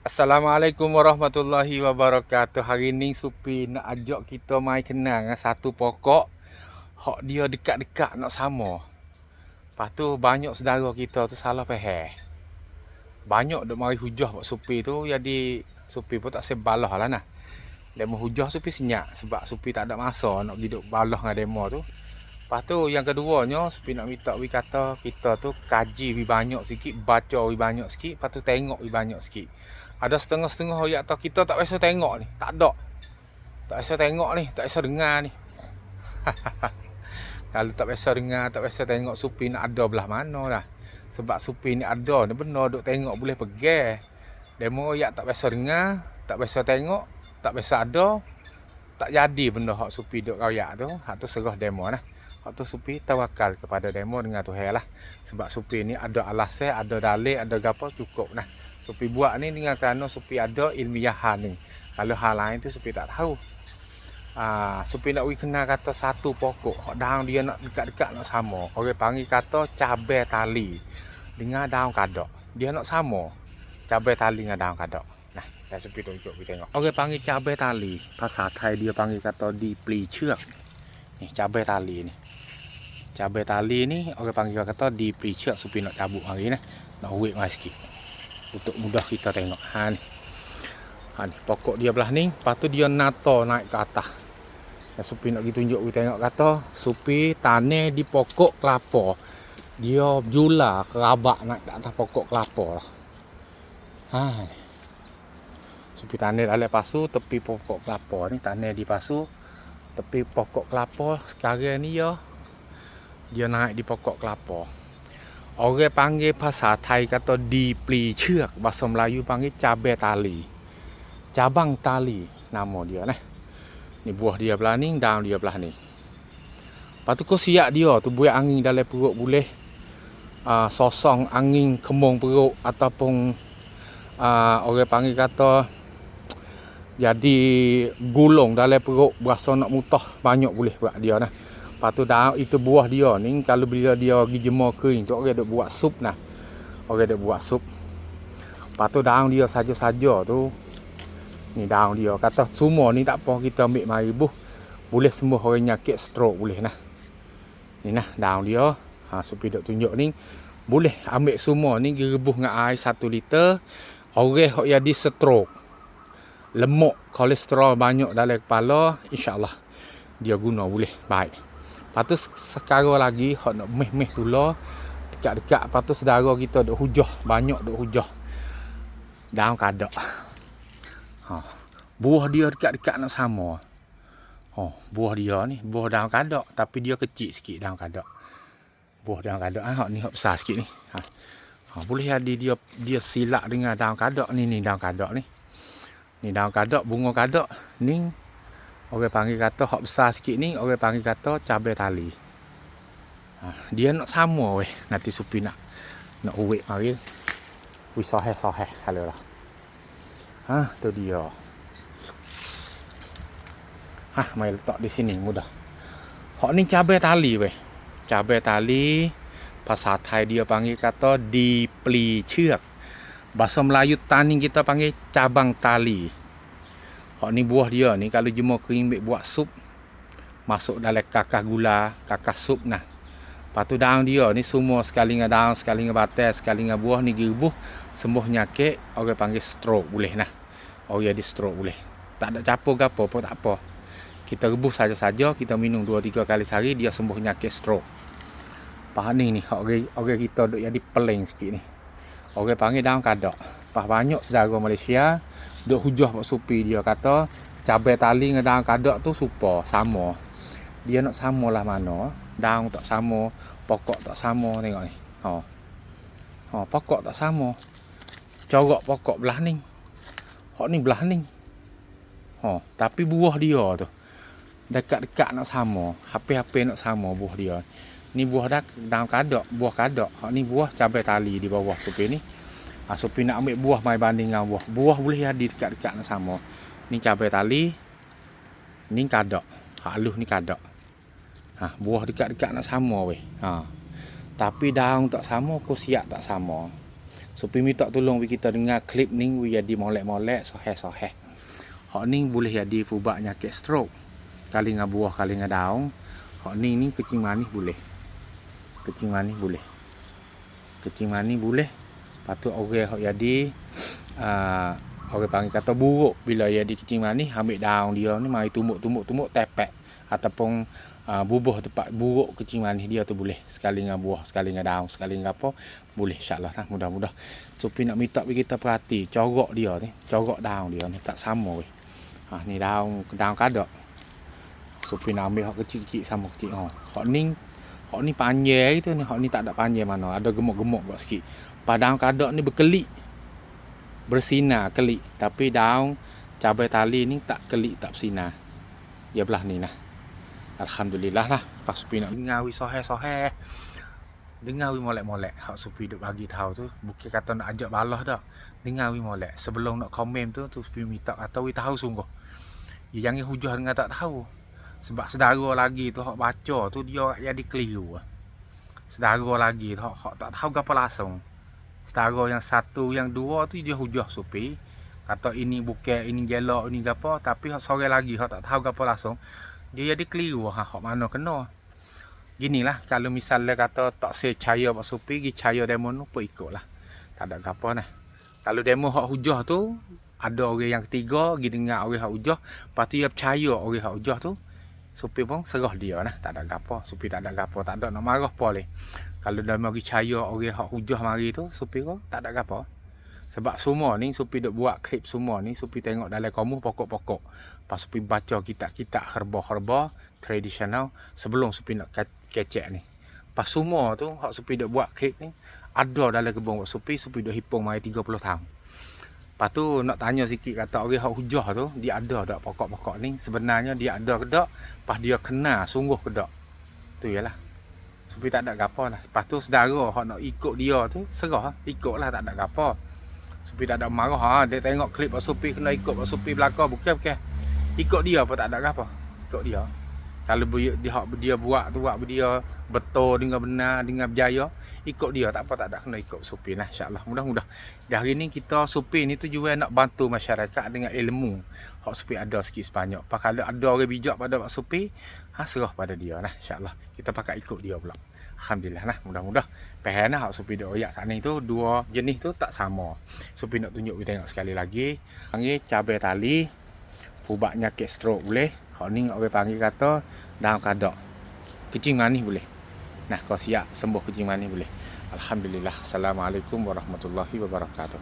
Assalamualaikum warahmatullahi wabarakatuh. Hari ni Supi nak ajak kita mai kenal dengan satu pokok hak dia dekat-dekat nak sama. Lepas tu banyak saudara kita tu salah faham. Banyak duk mari hujah buat Supi tu jadi Supi pun tak sebalah lah nah. Demo hujah Supi senyap sebab Supi tak ada masa nak pergi duk balah dengan demo tu. Lepas tu yang keduanya Supi nak minta wi kata kita tu kaji wi banyak sikit, baca wi banyak sikit, lepas tu tengok wi banyak sikit ada setengah-setengah ayat atau kita tak biasa tengok ni. Tak ada. Tak biasa tengok ni. Tak biasa dengar ni. Kalau tak biasa dengar tak biasa tengok supi nak ada belah mana lah sebab supi ni ada ni benar duk tengok boleh pergi. Demo ayat tak biasa dengar tak biasa tengok tak biasa ada tak jadi benda hak supi duk royak tu. Hak tu serah demo lah hak tu supi tawakal kepada demo dengan Tuhan lah. Sebab supi ni ada alasan ada dalil ada gapo cukup Supi buat ni dengan kerana Supi ada ilmiahan ni. Kalau hal lain tu Supi tak tahu. Ah, Supi nak kenal kata satu pokok. Hak daun dia nak dekat-dekat nak sama. Orang panggil kata cabai tali dengan daun kadok. Dia nak sama. Cabai tali dengan daun kadok. Nah, dah Supi tunjuk kita tengok. Orang panggil cabai tali. Bahasa Thai dia panggil kata di pli cherk. Ni cabai tali ni. Cabai tali ni orang panggil kata di pli cherk. Supi nak cabut hari ni. Nak uik mai sikit untuk mudah kita tengok. Ha ni. Ha ni. Pokok dia belah ni. Lepas tu dia nato naik ke atas. Ya, supi nak pergi tunjuk kita tengok kata supi tanah di pokok kelapa. Dia jula kerabak naik ke atas pokok kelapa. Lah ha supi tanah dalam pasu tepi pokok kelapa ni. Tanah di pasu tepi pokok kelapa. Sekarang ni ya dia naik di pokok kelapa Orang panggil bahasa Thai kata di pli cherk, bahasa Melayu panggil cabai tali. Cabang tali nama dia nah. Ni buah dia belah ni, daun dia belah ni. Lepas tu kau siap dia tu buat angin dalam perut boleh uh, sosong angin kembung perut ataupun uh, orang panggil kata jadi gulung dalam perut berasa nak mutah banyak boleh buat dia nah. Lepas tu dah itu buah dia ni kalau bila dia pergi jemur kering tu orang ada buat sup nah. Orang ada buat sup. Lepas tu daun dia saja-saja tu ni daun dia kata semua ni tak apa kita ambil mari buh. Boleh sembuh orang nyakit stroke boleh nah. Ni nah daun dia. Ha supi dok tunjuk ni boleh ambil semua ni direbuh dengan air 1 liter. Orang hok jadi stroke. Lemak kolesterol banyak dalam kepala insya-Allah dia guna boleh baik. Lepas tu sekarang lagi hok nak meh-meh tular dekat-dekat lepas tu saudara kita duk hujah, banyak duk hujah. Daun kadak. Ha. Buah dia dekat-dekat nak sama. Oh, buah dia ni, buah daun kadak tapi dia kecil sikit daun kadak. Buah daun kadak ah hok ni hok besar sikit ni. Ha. Ha, boleh jadi dia dia silap dengan daun kadak ni ni daun kadak ni. Ni daun kadak, bunga kadak ni Orang panggil kata hak besar sikit ni orang panggil kata cabai tali. Ha, dia nak sama weh nanti supi nak nak uwek mari. Wi sohe sohe kalau lah. Ha tu dia. Ha mai letak di sini mudah. Hak ni cabai tali weh. Cabai tali bahasa Thai dia panggil kata di pli cherk. Bahasa Melayu tani kita panggil cabang tali. Hak ni buah dia ni kalau jemur kering ambil buat sup masuk dalam kakak gula, kakak sup nah. Lepas tu daun dia ni semua sekali dengan daun, sekali dengan batas, sekali dengan buah ni gerubuh sembuh nyakit orang panggil stroke boleh nah. Orang jadi stroke boleh. Tak ada capur ke apa pun tak apa. Kita rebus saja-saja, kita minum 2 3 kali sehari dia sembuh nyakit stroke. Pah ni ni orang orang kita duk jadi peling sikit ni. Orang panggil daun kadak. Pah banyak saudara Malaysia Duk hujah pak supi dia kata cabai tali dengan daun kadak tu supa sama. Dia nak sama lah mana. Daun tak sama, pokok tak sama tengok ni. Ha. Ha, pokok tak sama. Corak pokok belah ni. Hak ni belah ni. Ha, tapi buah dia tu dekat-dekat nak sama. Hape-hape nak sama buah dia. Ni buah dah daun kadak, buah kadak. Hak ni buah cabai tali di bawah supi ni. Ha, Sopi nak ambil buah mai banding dengan buah. Buah boleh jadi dekat-dekat nak sama. Ni cabai tali. Ni kadak. Halus ni kadak. Ha, buah dekat-dekat nak sama weh. Ha. Tapi daun tak sama, kau siap tak sama. Supi minta tolong we kita dengar klip ni we jadi molek-molek sohe-sohe. Hak ni boleh jadi fubak nyakit stroke. Kali ngah buah kali ngah daun. Hak ni ni kecing manis boleh. Kecing manis boleh. Kecing manis boleh. Patut orang hak jadi uh, orang panggil kata buruk. Bila jadi kecing manis ambil daun dia ni mari tumbuk-tumbuk-tumbuk tepek. Ataupun uh, bubuh tempat buruk kecing manis dia tu boleh sekali dengan buah sekali dengan daun sekali dengan apa boleh insyaallah lah mudah-mudah. Supi nak minta kita perhati corok dia ni corok daun dia ni tak sama weh. Ha ni daun daun kadak supi nak ambil hak kecil-kecil sama kecil oh hak ni hak ni panjang gitu ni hak ni tak ada panjang mana. Ada gemuk-gemuk buat sikit padang kadak ni berkelik. Bersinar kelik. Tapi daun cabai tali ni tak kelik tak bersinar. Ya belah ni nah Alhamdulillah lah. Pas Supi nak dengar wi sohe-sohe. Dengar wi molek-molek. Hak Supi duk bagi tahu tu. Bukan kata nak ajak balah dah. Dengar wi molek. Sebelum nak komen tu Tu Supi minta kata wi tahu sungguh. Ya, Jangan hujah dengan tak tahu. Sebab sedara lagi tu Hak baca tu dia jadi keliru Sedara lagi tu Hak, hak tak tahu apa langsung Sedara yang satu yang dua tu dia hujah Supi Kata ini bukan ini gelak ini apa Tapi hak sore lagi Hak tak tahu apa langsung. Dia jadi keliru ha hak mana kena. Ginilah kalau misalnya kata tak secaya pak supi gi caya demo nu pun ikutlah. Tak ada apa nah. Kalau demo hak hujah tu ada orang yang ketiga gi dengar orang hak hujah. Lepas tu dia percaya orang hak hujah tu supi pun serah dia nah. Tak ada apa supi tak ada apa tak ada nak marah apa le kalau demo gi caya orang hak hujah mari tu supi ko tak ada apa. Sebab semua ni Supi duk buat klip semua ni Supi tengok dalam kamu pokok-pokok. Pas Supi baca kitab-kitab herba-herba Tradisional Sebelum Supi nak kecek ni. Pas semua tu Hak Supi duk buat klip ni Ada dalam kebun buat Supi Supi duk hipung mari 30 tahun. Lepas tu nak tanya sikit kata orang hak hujah tu Dia ada tak pokok-pokok ni? Sebenarnya dia ada ke tak? Pas dia kena sungguh ke tak? Tu ialah Supi tak ada apa lah. Lepas tu sedara hak nak ikut dia tu Serah. Ikutlah tak ada apa Supi tak ada marah. Ha. Dia tengok klip Pak Supi kena ikut Pak Supi belakang. Bukan bukan. Ikut dia apa tak ada apa Ikut dia. Kalau dia, dia, dia buat tu Buat dia betul dengan benar Dengan berjaya Ikut dia. Tak apa tak ada. Kena ikut Supi lah InsyaAllah. Mudah-mudah. Di hari ni kita Supi ni tu juga nak bantu masyarakat Dengan ilmu Hak Supi ada sikit sebanyak Pak kalau ada orang bijak pada Pak Supi ha, Serah pada dia lah InsyaAllah Kita pakai ikut dia pula Alhamdulillah lah mudah-mudah Pehen lah supi dok royak sana itu dua jenis tu tak sama. Supi nak tunjuk kita tengok sekali lagi. Panggil cabai tali. Fubaknya ke stroke boleh. Hak ni orang panggil kata daun kadak. Kecing manis boleh. Nah kau siap sembuh kecing manis boleh. Alhamdulillah. Assalamualaikum warahmatullahi wabarakatuh.